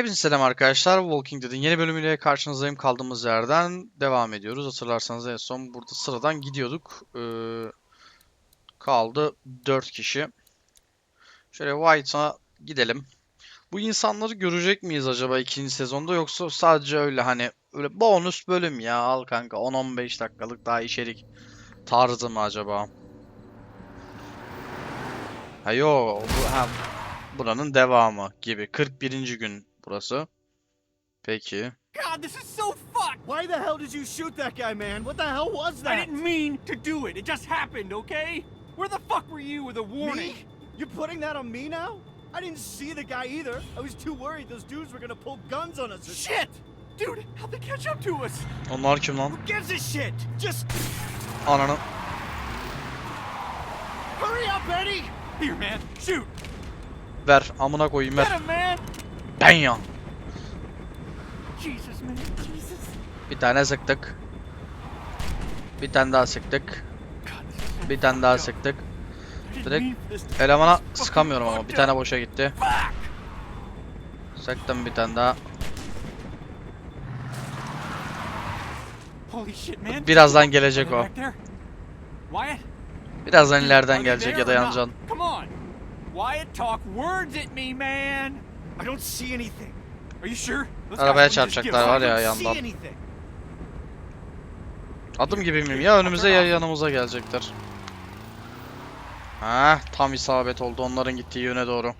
Hepinize selam arkadaşlar. Walking Dead'in yeni bölümüyle karşınızdayım. Kaldığımız yerden devam ediyoruz. Hatırlarsanız en son burada sıradan gidiyorduk. Ee, kaldı 4 kişi. Şöyle White'a gidelim. Bu insanları görecek miyiz acaba ikinci sezonda yoksa sadece öyle hani öyle bonus bölüm ya al kanka 10-15 dakikalık daha içerik tarzı mı acaba? Ha yo bu ha buranın devamı gibi 41. gün burası. Peki. God, this is so fucked! Why the hell did you shoot that guy, man? What the hell was I that? didn't mean to do it. It just happened, okay? Where the fuck were you with a warning? Me? You're putting that on me now? I didn't see the guy either. I was too worried those dudes were gonna pull guns on us. Shit! Dude, how'd they catch up to us? Onlar kim lan? Who gives a shit? Just Ananı. hurry up, Eddie! Here, man. Shoot! Ver amına koyayım Get ver. him, man! Benya. Bir tane sıktık. Bir tane daha sıktık. Bir tane daha sıktık. Direkt elemana sıkamıyorum ama bir tane boşa gitti. Sıktım bir tane daha. Birazdan gelecek o. Birazdan ileriden gelecek ya da yanacaksın. I don't see anything. Are you sure? Arabaya çarpacaklar var ya yandan. Adım gibi miyim? Ya önümüze ya yanımıza gelecekler. Ha, tam isabet oldu onların gittiği yöne doğru.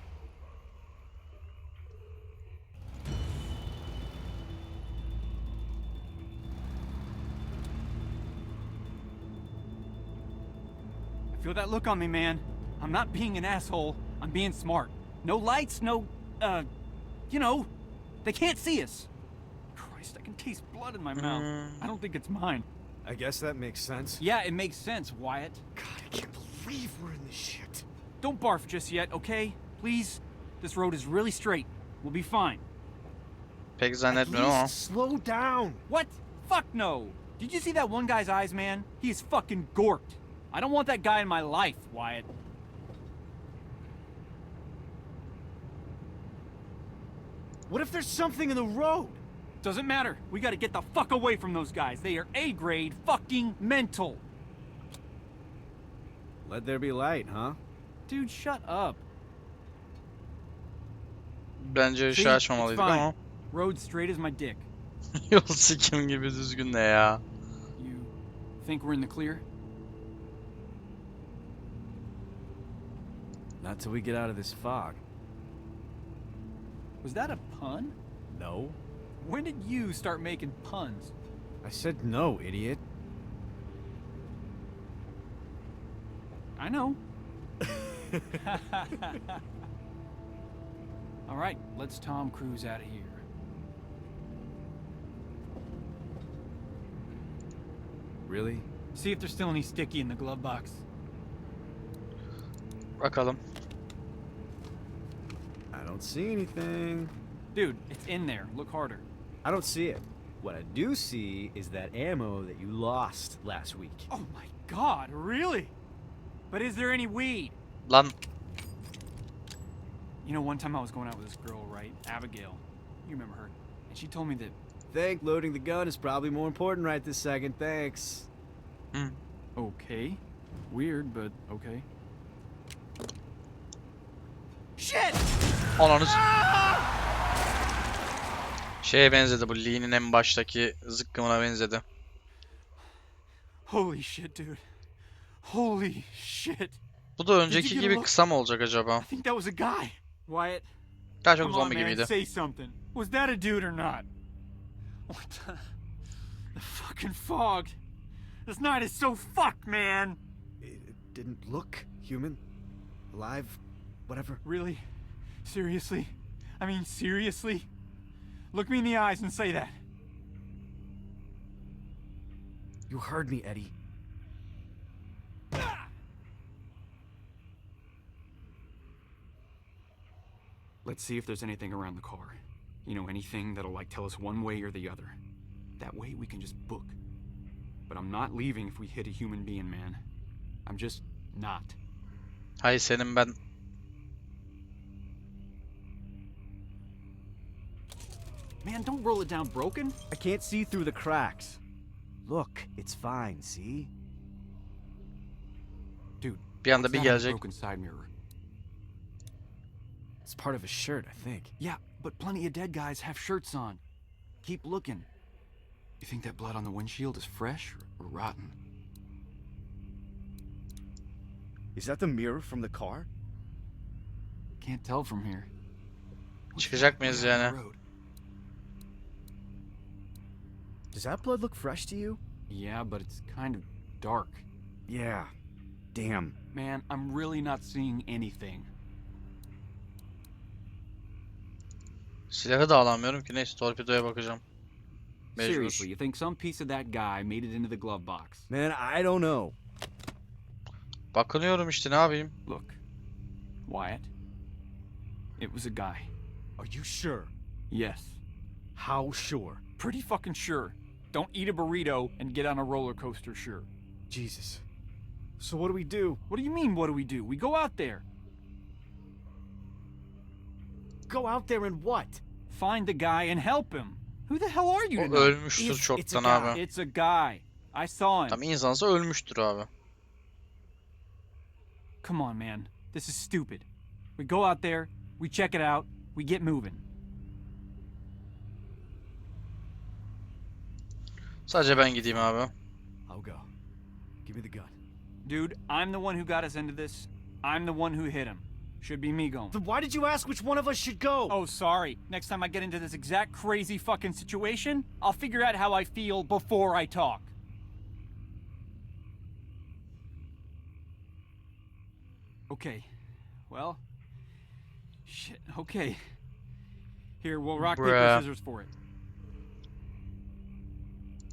I feel that look on me, man. I'm not being an asshole. I'm being smart. No lights, no, uh, you know, they can't see us. Christ, I can taste blood in my mouth. Mm. I don't think it's mine. I guess that makes sense. Yeah, it makes sense, Wyatt. God, I can't believe we're in this shit. Don't barf just yet, okay? Please? This road is really straight. We'll be fine. Pek At zannetmiyorum ama. least slow down. What? Fuck no. Did you see that one guy's eyes, man? He is fucking gorked. I don't want that guy in my life, Wyatt. What if there's something in the road? Doesn't matter. We gotta get the fuck away from those guys. They are A grade fucking mental. Let there be light, huh? Dude, shut up. Bence See? ışığı açmamalıydık fine. ama. Road straight as my dick. Yol sikim gibi düzgün ne ya. You think we're in the clear? Not till we get out of this fog. Was that a pun? No. When did you start making puns? I said no, idiot. I know. All right, let's Tom Cruise out of here. Really? See if there's still any sticky in the glove box. Bakalım. I don't see anything. Dude, it's in there. Look harder. I don't see it. What I do see is that ammo that you lost last week. Oh my god, really? But is there any weed? Lan You know, one time I was going out with this girl, right? Abigail. You remember her. And she told me that, Think loading the gun is probably more important right this second. Thanks. Hmm. okay. Weird, but okay. Shit! Ananı s- Şeye benzedi bu Lee'nin en baştaki zıkkımına benzedi. Holy shit, dude. Holy shit. Bu da önceki gibi kısa mı olacak acaba? I think that was a guy. Wyatt, Daha çok zombi gibiydi. say something. Was that a dude or not? What the? The fucking fog. This night is so fucked, man. İt didn't look human, alive, whatever. Really? Seriously? I mean, seriously? Look me in the eyes and say that. You heard me, Eddie. Let's see if there's anything around the car. You know, anything that'll like tell us one way or the other. That way we can just book. But I'm not leaving if we hit a human being, man. I'm just not. Hay senin Man, don't roll it down broken. I can't see through the cracks. Look, it's fine, see? Dude, Bir anda bir the gelecek. broken side mirror? It's part of a shirt, I think. Yeah, but plenty of dead guys have shirts on. Keep looking. You think that blood on the windshield is fresh or, or rotten? Is that the mirror from the car? Can't tell from here. Çıkacak mıyız yani? Does that blood look fresh to you? Yeah, but it's kind of dark. Yeah. Damn. Man, I'm really not seeing anything. Silahı da alamıyorum ki. Neyse torpidoya bakacağım. Mecbur. Seriously, you think some piece of that guy made it into the glove box? Man, I don't know. Bakınıyorum işte ne yapayım. Look, Wyatt, it was a guy. Are you sure? Yes, How sure? pretty fucking sure. Don't eat a burrito and get on a roller coaster, sure. Jesus. So what do we do? What do you mean, what do we do? We go out there, Go out there and what? find the guy, and help him. Who the hell are you O to know? ölmüştür It's- it's a guy. abi. It's a guy. I saw him. Tam insansa ölmüştür abi. Come on, man. This is stupid. We go out there, we check it out, we get moving. Sadece ben gideyim abi. I'll go. Give me the gun. Dude, I'm the one who got us into this. I'm the one who hit him. Should be me going. Then why did you ask which one of us should go? Oh, sorry. Next time I get into this exact crazy fucking situation, I'll figure out how I feel before I talk. Okay. Well. Shit. Okay. Here, we'll rock, paper, scissors for it.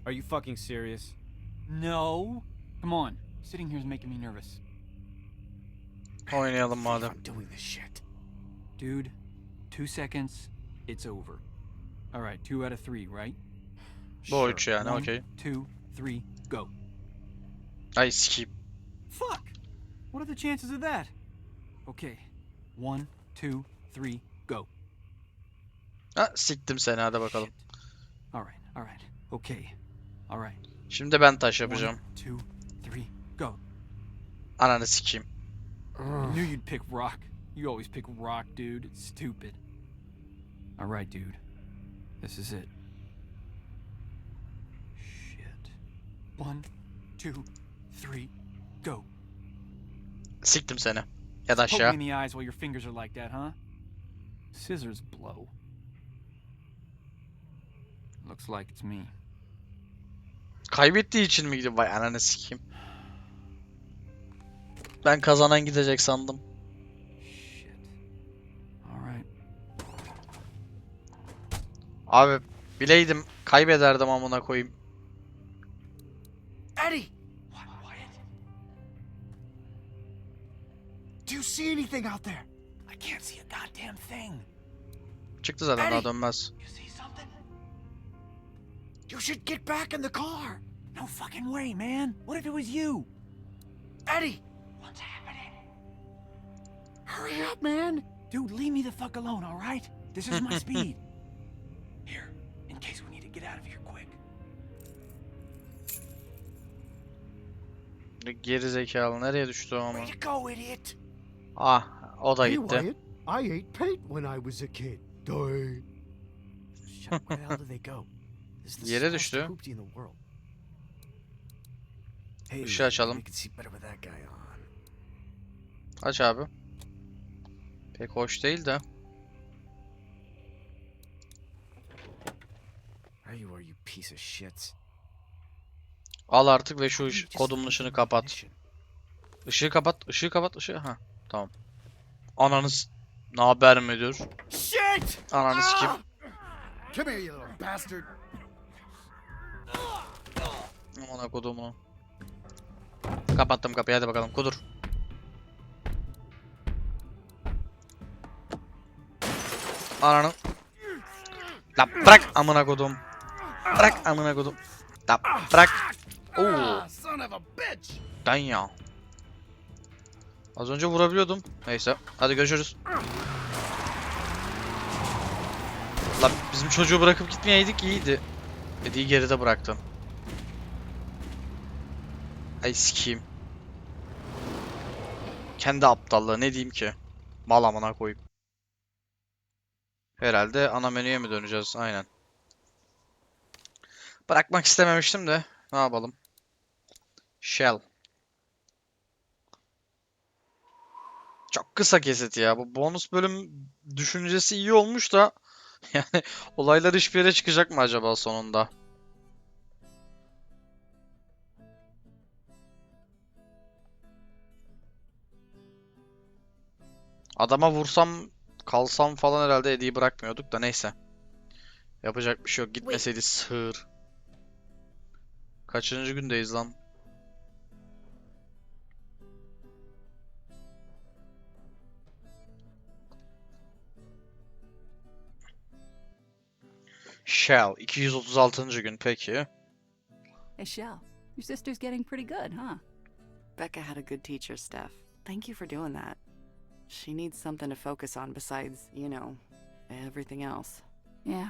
Are you fucking serious? No. Come on. Sitting here is making me nervous. Oynayalım mother. I'm doing this shit. Dude, two seconds, it's over. Alright, two out of three, right? Bu üç yani One, okey. Two, three, go. Ay sikeyim. Fuck! What are the chances of that? Okay. One, two, three, go. Ha siktim seni hadi bakalım. Alright, alright. Okay. Alright. Şimdi ben taş yapacağım. two, three, go. Ananı sikeyim. I knew you'd pick rock. You always pick rock, dude. It's stupid. Alright, dude. This is it. Shit. One, two, three, go. Siktim seni. Ya da aşağı. in the eyes while your fingers are like that, huh? Scissors blow. Looks like it's me. Kaybettiği için mi gidiyor? Vay ananı sikeyim. Ben kazanan gidecek sandım. Abi bileydim kaybederdim amına koyayım. Eddie! What? Do you see anything out there? I can't see a goddamn thing. Çıktı zaten daha Eddie! dönmez. You see? You should get back in the car! No fucking way, man. What if it was you? Eddie! What's happening? Hurry up, man! Dude, leave me the fuck alone, alright? This is my speed. Here, in case we need to get out of here quick. Geri zekalı nereye düştü o ama? Way to go, idiot! Ah o da Hey, gitti. Wyatt, I ate paint when I was a kid. Die. Shut where the hell did they go? Yere düştü. Işığı açalım. Aç abi. Pek hoş değil de. Al artık ve şu kodumun ışını kapat. Işığı kapat, ışığı kapat, ışığı. Ha, tamam. Ananız ne haber müdür? Shit! Ananız kim? Come here you little bastard. Amına kodumunu. Kapattım kapıyı hadi bakalım kudur. Ananı. La bırak amına kodum. Bırak amına kodum. La bırak. Oo. Ya. Az önce vurabiliyordum. Neyse. Hadi görüşürüz. Lan bizim çocuğu bırakıp gitmeyeydik iyiydi. Eddie'yi geride bıraktın. Ay sikeyim. Kendi aptallığı ne diyeyim ki? Mal amına koyayım. Herhalde ana menüye mi döneceğiz? Aynen. Bırakmak istememiştim de. Ne yapalım? Shell. Çok kısa kesit ya. Bu bonus bölüm düşüncesi iyi olmuş da yani olaylar hiçbir yere çıkacak mı acaba sonunda? Adama vursam kalsam falan herhalde Eddie'yi bırakmıyorduk da neyse. Yapacak bir şey yok. Gitmeseydi sığır. Kaçıncı gündeyiz lan? Shell 236. gün peki. Hey, Shell, your sister's getting pretty good, huh? Becca had a good teacher, Steph. Thank you for doing that. She needs something to focus on besides, you know, everything else. Yeah.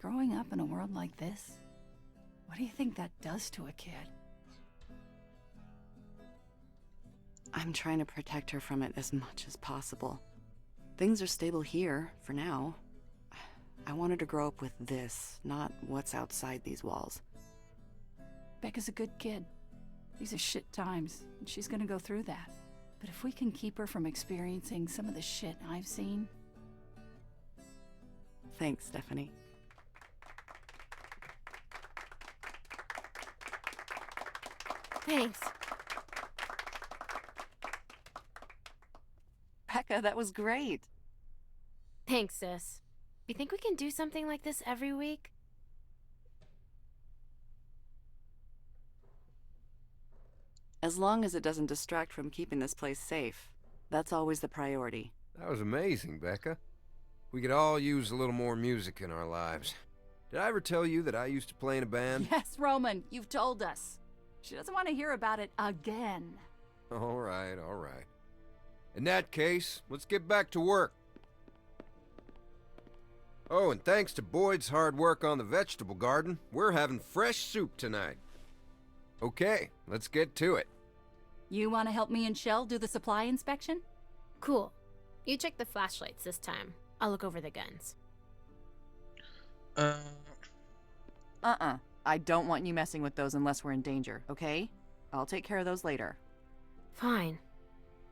Growing up in a world like this, what do you think that does to a kid? I'm trying to protect her from it as much as possible. Things are stable here, for now. I want her to grow up with this, not what's outside these walls. Becca's a good kid. These are shit times, and she's gonna go through that. But if we can keep her from experiencing some of the shit I've seen, Thanks, Stephanie. Thanks. Becca, that was great. Thanks, sis. You think we can do something like this every week? As long as it doesn't distract from keeping this place safe. That's always the priority. That was amazing, Becca. We could all use a little more music in our lives. Did I ever tell you that I used to play in a band? yes, Roman, you've told us. She doesn't want to hear about it again. All right, all right. In that case, let's get back to work. Oh, and thanks to Boyd's hard work on the vegetable garden, we're having fresh soup tonight. Okay, let's get to it. You want to help me and Shell do the supply inspection? Cool. You check the flashlights this time. I'll look over the guns. Uh. Uh uh. I don't want you messing with those unless we're in danger, okay? I'll take care of those later. Fine.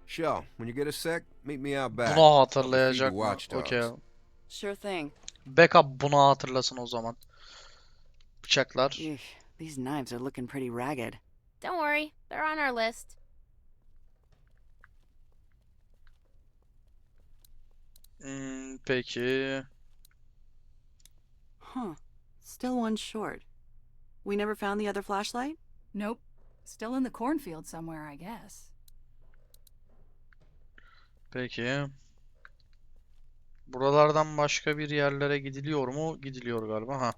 Shell, when you get a sec, meet me out back. bunu hatırlayacak mı? Watchdogs. Okey. Sure thing. Backup bunu hatırlasın o zaman. Bıçaklar. Eugh, these knives are looking pretty ragged. Don't worry, they're on our list. Hmm, peki. Huh. Still one short. We never found the other flashlight? Nope. Still in the cornfield somewhere, I guess. Peki. Buralardan başka bir yerlere gidiliyor mu? Gidiliyor galiba. Ha.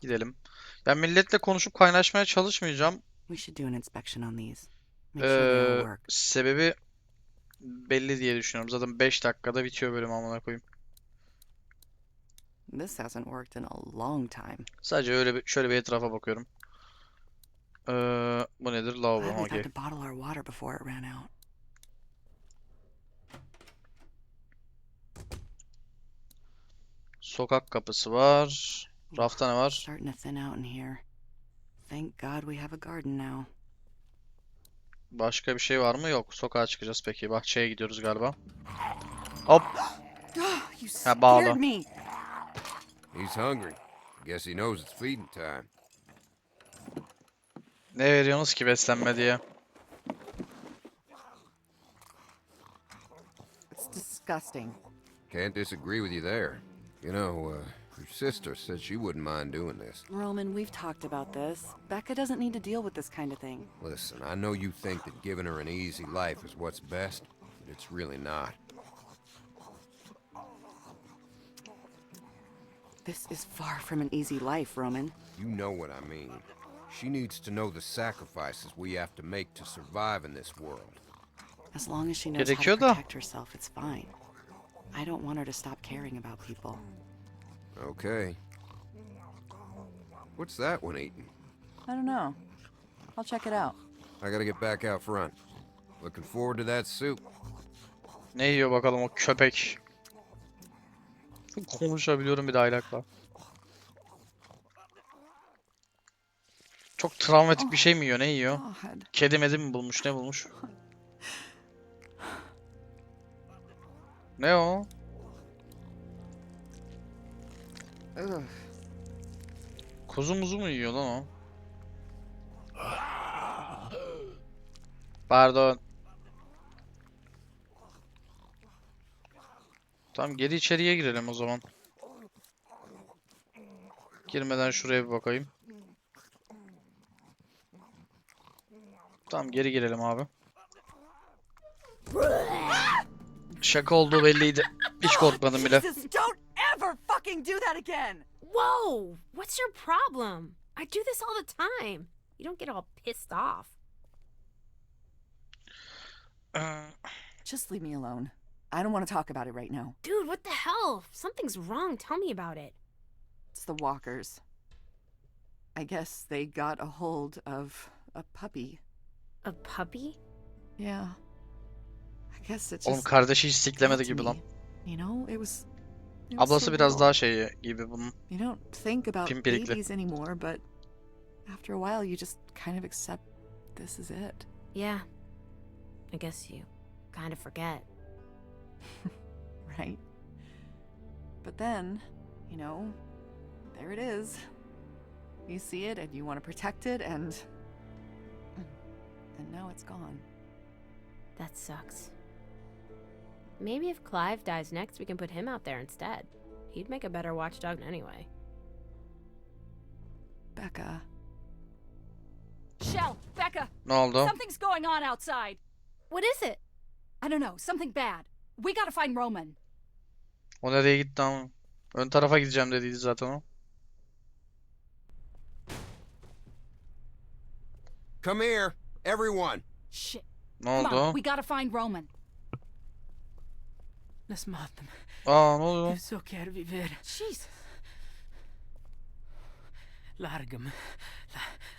Gidelim. Ya milletle konuşup kaynaşmaya çalışmayacağım. We should do an inspection on these. Make sure Ee, work. sebebi belli diye düşünüyorum. Zaten 5 dakikada bitiyor bölüm amına koyayım. This hasn't worked in a long time. Sadece öyle bir, şöyle bir etrafa bakıyorum. Ee, bu nedir? Lavabo. Out. Sokak kapısı var. Rafta ne var? Starting to thin out in here. Thank God we have a garden now. Başka bir şey var mı? Yok. Sokağa çıkacağız peki. Bahçeye gidiyoruz galiba. Hop. Ha, bağlı. He's hungry. Guess he knows it's feeding time. Ne veriyorsunuz ki beslenme diye? It's disgusting. Can't disagree with you there. You know, uh, your sister said she wouldn't mind doing this. Roman, we've talked about this. Becca doesn't need to deal with this kind of thing. Listen, I know you think that giving her an easy life is what's best, but it's really not. This is far from an easy life, Roman. You know what I mean. She needs to know the sacrifices we have to make to survive in this world. As long as she knows how Gerekiyor to da. protect herself, it's fine. I don't want her to stop caring about people. Okay. What's that one eating? I don't know. I'll check it out. I gotta get back out front. Looking forward to that soup. Ne yiyor bakalım o köpek? Konuşabiliyorum bir de aylakla. Çok travmatik bir şey mi yiyor? Ne yiyor? God. Kedi medi mi bulmuş? Ne bulmuş? Ne o? Ugh. Kuzu muzu mu yiyor lan o? Pardon. Tamam geri içeriye girelim o zaman. Girmeden şuraya bir bakayım. Tamam geri girelim abi. Şaka olduğu belliydi. Hiç korkmadım bile. That again! Whoa! What's your problem? I do this all the time. You don't get all pissed off. Ee, Just leave me alone. I don't want to talk about it right now. Dude, what the hell? If something's wrong, tell me about it. It's the walkers. I guess they got a hold of a puppy. A puppy? Yeah. I guess it Oğlum just kardeşi hiç siklemedi gibi lan. You know, it was Ablası biraz daha şey gibi bunun. You don't think about Pimpirikli. babies anymore, but after a while you just kind of accept this is it. Yeah. I guess you kind of forget. right? But then, you know, there it is. You see it and you want to protect it and and now it's gone. That sucks. Maybe if Clive dies next, we can put him out there instead. He'd make a better watchdog anyway. Becca. Shell, Becca, Ne oldu? something's going on outside. What is it? I don't know, something bad. We gotta find Roman. O nereye gitti ama? Ön tarafa gideceğim dediydi zaten o. Come here, everyone. Shit. Ne Come oldu? on, we gotta find Roman. Let's mata them. Aa ne oluyor? Eu só quero viver. Jesus. Larga-me.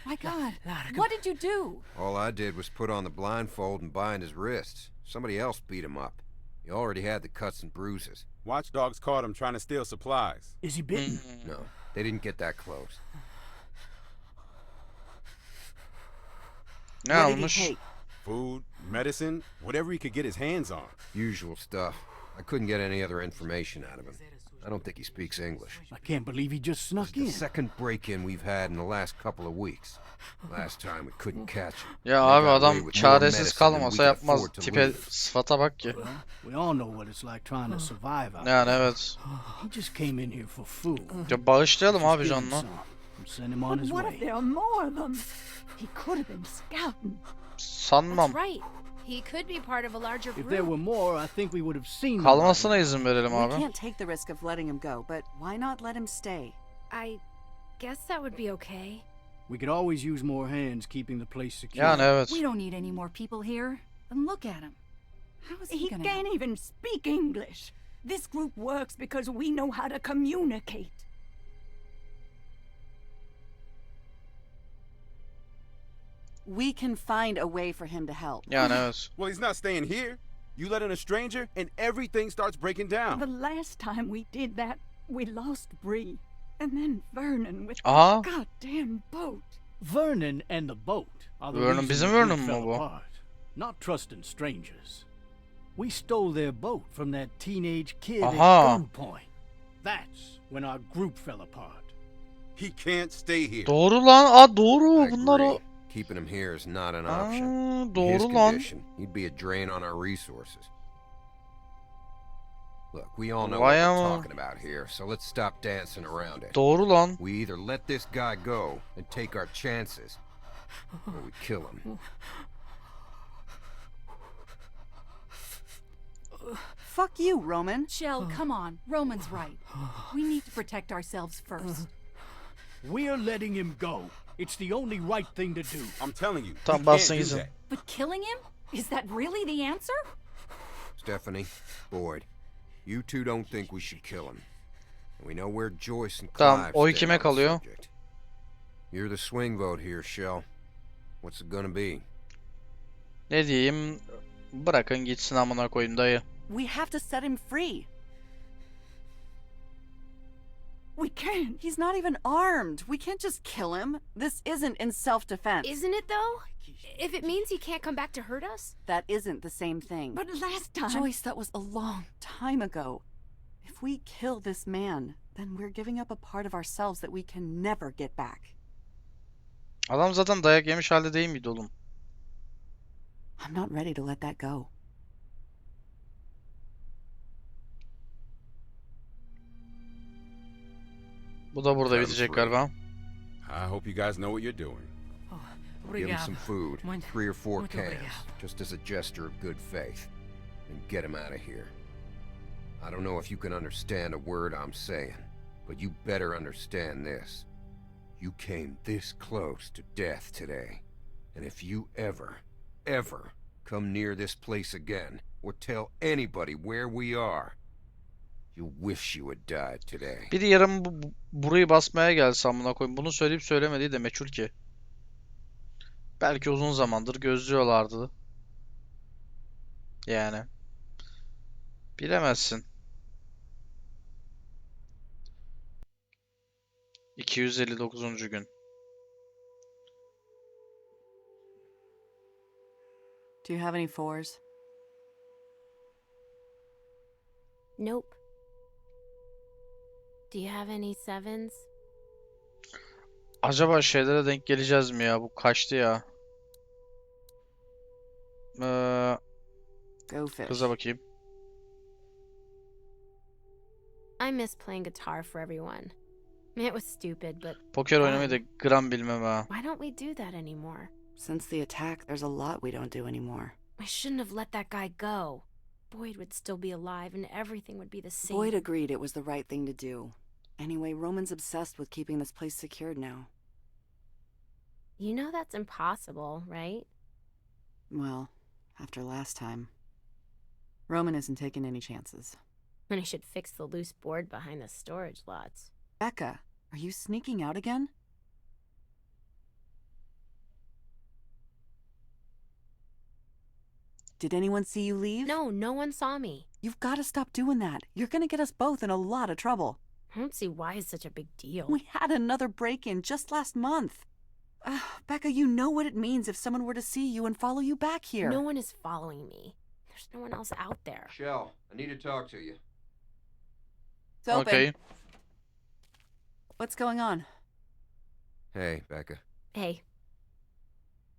My God. Larga-me. What did you do? All I did was put on the blindfold and bind his wrists. Somebody else beat him up. He already had the cuts and bruises. Watchdogs caught him trying to steal supplies. Is he bitten? Hmm. No, they didn't get that close. Ne what did he almış? take? Food, medicine, whatever he could get his hands on. Usual stuff. I couldn't get any other information out of him. I don't think he speaks English. I can't believe he just snuck The in. second break-in we've had in the last couple of weeks. Last time we couldn't catch him. Ya abi adam çaresiz kalmasa yapmaz. Tipe sıfata bak ki. We all know what it's like trying to survive out Yani evet. He just came in here for food. Ya bağışlayalım abi canına. send him on his what if there are more of them? He could have been scouting. Sanmam. That's right. He could be part of a larger group. If there were more, I think we would have seen them by Kalmasına izin verelim We abi. can't take the risk of letting him go, but why not let him stay? I guess that would be okay. We could always use more hands keeping the place secure. Yani evet. We don't need any more people here. And look at him. How is he, He gonna can't help? even speak English. This group works because we know how to communicate. We can find a way for him to help. Yani evet. Well, he's not staying here. You let in a stranger, and everything starts breaking down. The last time we did that, we lost Bree. And then Vernon with Aha. the goddamn boat. Vernon and the boat are the Vernon, reason bizim group Vernon mu fell bu? apart. Not trusting strangers. We stole their boat from that teenage kid Aha. at gunpoint. That's when our group fell apart. He can't stay here. Doğru lan. Aa doğru. Bunlar o. agree. Keeping him here is not an option. Aa, In his doğru lan. condition, he'd be a drain on our resources. Look, we all know Vay what we're ama. talking about here, so let's stop dancing around it. Doğru lan. We either let this guy go and take our chances, or we kill him. Fuck you, Roman. Shell, come on. Roman's right. We need to protect ourselves first. We're letting him go. It's the only right thing to do. I'm telling you. Tam bassın gitsin. But killing him? Is that really the answer? Stephanie, Boyd, you two don't think we should kill him. We know where Joyce and Tamam, Clive oy stand kime on the kalıyor? subject. You're the swing vote here, Shell. What's it gonna be? Ne diyeyim? Bırakın gitsin amına koyayım dayı. We have to set him free. We can't. He's not even armed. We can't just kill him. This isn't in self defense. Isn't it though? If it means he can't come back to hurt us? That isn't the same thing. But last time. Joyce, that was a long time ago. If we kill this man, then we're giving up a part of ourselves that we can never get back. Adam zaten dayak yemiş halde değil miydi oğlum? I'm not ready to let that go. Bu da burada Time bitecek free. galiba. I hope you guys know what you're doing. Give him some food, three or four cans, just as a gesture of good faith, and get him out of here. I don't know if you can understand a word I'm saying, but you better understand this. You came this close to death today, and if you ever, ever come near this place again, or tell anybody where we are, you'll wish you had died today. Biri yarın bu- burayı basmaya gelse amına koyayım. Bunu söyleyip söylemediği de meçhul ki. Belki uzun zamandır gözlüyorlardı. Yani. Bilemezsin. 259. gün. Do you have any fours? Nope. Do you have any sevens? Acaba şeylere denk geleceğiz mi ya? Bu kaçtı ya. Ee, Go fish. kıza bakayım. I miss playing guitar for everyone. It was stupid, but Poker oynamayı da gram bilmem ha. why don't we do that anymore? Since the attack, there's a lot we don't do anymore. I shouldn't have let that guy go. Boyd would still be alive and everything would be the same. Boyd agreed it was the right thing to do. Anyway, Roman's obsessed with keeping this place secured now. You know that's impossible, right? Well, after last time. Roman isn't taking any chances. And I should fix the loose board behind the storage lots. Becca, are you sneaking out again? Did anyone see you leave? No, no one saw me. You've got to stop doing that. You're going to get us both in a lot of trouble. I don't see why it's such a big deal. We had another break in just last month. Ugh, Becca, you know what it means if someone were to see you and follow you back here. No one is following me. There's no one else out there. Shell, I need to talk to you. It's open. Okey. What's going on? Hey, Becca. Hey,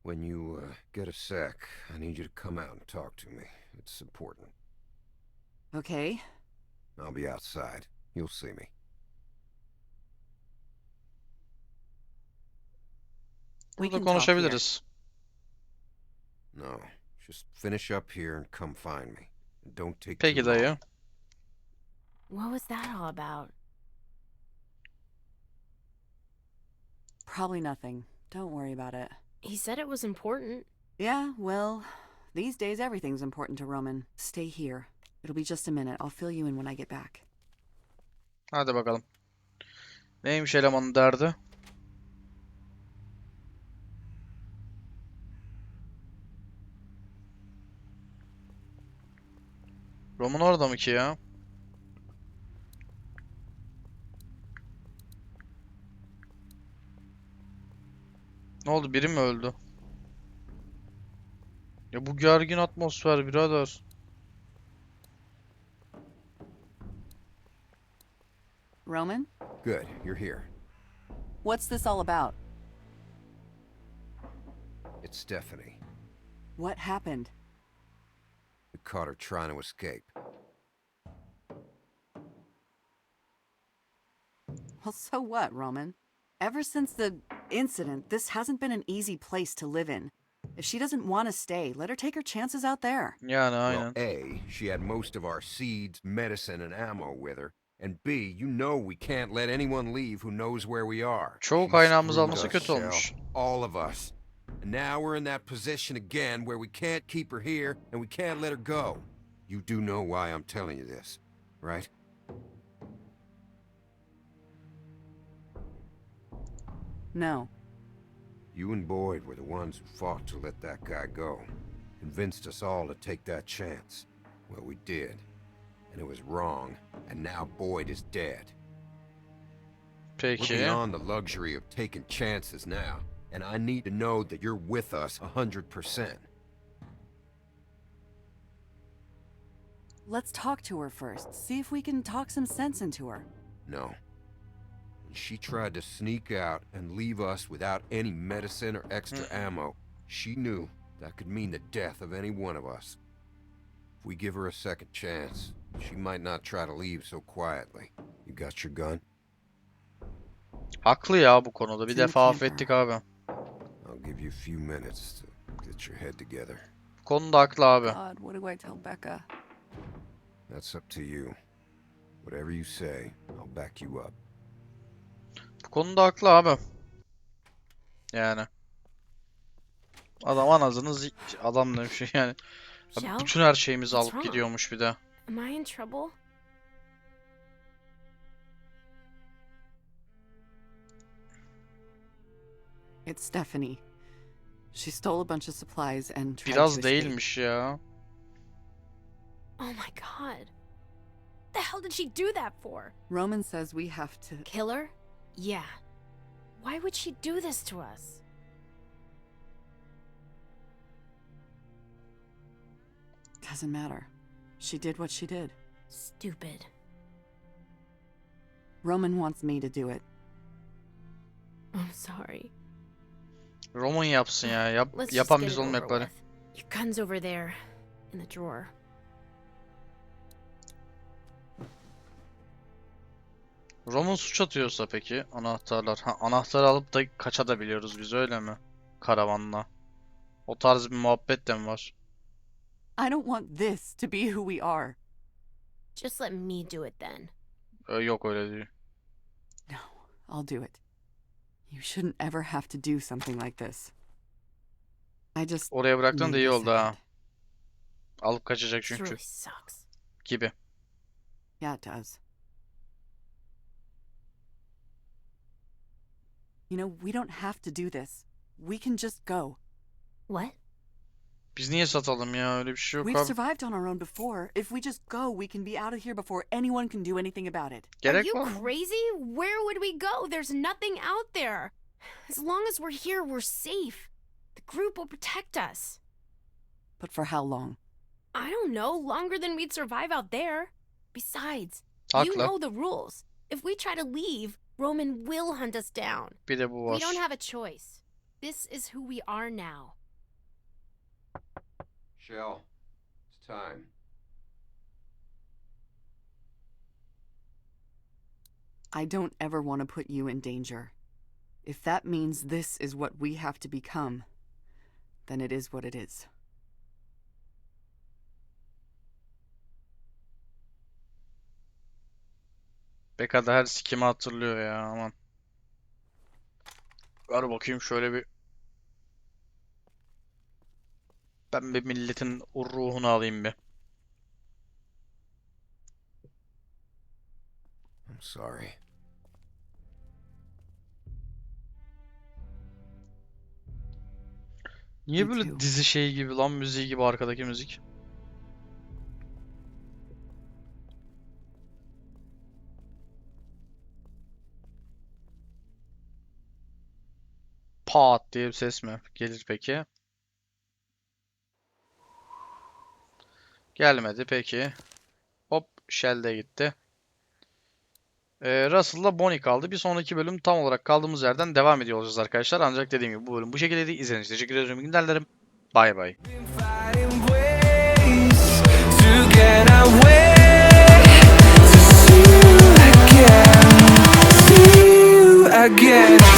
When you uh, get a sec, I need you to come out and talk to me. It's important. Okay. I'll be outside. You'll see me. We Burada can talk here. konuşabiliriz. No, just finish up here and come find me. Don't take Peki too long. dayı. what was that all about? Probably nothing. Don't worry about it. He said it was important. Yeah, well, these days everything's important to Roman. Stay here. It'll be just a minute. I'll fill you in when I get back. Hadi bakalım. Neymiş elemanın derdi? Roman orada mı ki ya? Ne oldu? Biri mi öldü? Ya bu gergin atmosfer birader. Roman? Good, you're here. What's this all about? It's Stephanie. What happened? We caught her trying to escape. Well, so what, Roman? Ever since the incident, this hasn't been an easy place to live in. If she doesn't want to stay, let her take her chances out there. Yani Well, aynen. A, she had most of our seeds, medicine, and ammo with her. And B, you know we can't let anyone leave who knows where we are. Çoğu She kaynağımızı screwed alması kötü olmuş. All of us. And now we're in that position again where we can't keep her here and we can't let her go. You do know why I'm telling you this, right? No. You and Boyd were the ones who fought to let that guy go. Convinced us all to take that chance. Well, we did. And it was wrong. And now Boyd is dead. We're Peki. beyond the luxury of taking chances now. And I need to know that you're with us a 100%. Let's talk to her first. See if we can talk some sense into her. No. When she tried to sneak out and leave us without any medicine or extra ammo, she knew that could mean the death of any one of us. If we give her a second chance, she might not try to leave so quietly. You got your gun? Haklı ya bu konuda. Bir Tim defa affettik abi. Give you a few minutes to get your head together. Konuda haklı abi. God, what do I tell Becca? That's up to you. Whatever you say, I'll back you up. Bu konuda haklı abi. Yani. Adam anasını adam demiş yani. Ya Shell? Bütün her şeyimizi alıp gidiyormuş bir de. Am I in trouble? It's Stephanie. She stole a bunch of supplies and tried Biraz to escape. değilmiş ya. Oh my god. The hell did she do that for? Roman says we have to. Kill her? Yeah. Why would she do this to us? Doesn't matter. She did what she did. Stupid. Roman wants me to do it. I'm sorry. Roman yapsın ya. Yap, Let's yapan biz olmayak bari. Your gun's over there, in the drawer. Roman suç atıyorsa peki anahtarlar. Ha, anahtarı alıp da kaçabiliyoruz biz öyle mi? Karavanla. O tarz bir muhabbet de mi var? I don't want this to be who we are. Just let me do it then. Ö, yok öyle değil. No, I'll do it. You shouldn't ever have to do something like this. I just. Oraya bıraktın da iyi oldu ha. Alıp kaçacak This çünkü really sucks. gibi. Yeah, it does. You know, we don't have to do this. We can just go. What? Biz niye satalım ya? Öyle bir şey yok We've abi. survived on our own before. If we just go, we can be out of here before anyone can do anything about it. Are Gerek you var mı? crazy? Where would we go? There's nothing out there. As long as we're here, we're safe. The group will protect us. But for how long? I don't know, longer than we'd survive out there. Besides, you Haklı. know the rules. If we try to leave, Roman will hunt us down. Bir de bu var. We don't have a choice. This is who we are now. Shell, it's time. I don't ever want to put you in danger. If that means this is what we have to become, then it is what it is. Beka da her sikimi hatırlıyor ya aman. Ver bakayım şöyle bir. Ben bir milletin ruhunu alayım bir. I'm sorry. Niye Me böyle too. dizi şeyi gibi lan müziği gibi arkadaki müzik? Pat diye bir ses mi gelir peki? Gelmedi peki. Hop Shell de gitti. Ee, Russell'la Bonnie kaldı. Bir sonraki bölüm tam olarak kaldığımız yerden devam ediyor olacağız arkadaşlar. Ancak dediğim gibi bu bölüm bu şekilde değil. İzlediğiniz için teşekkür ederim. Günler dilerim. Bay bay. again.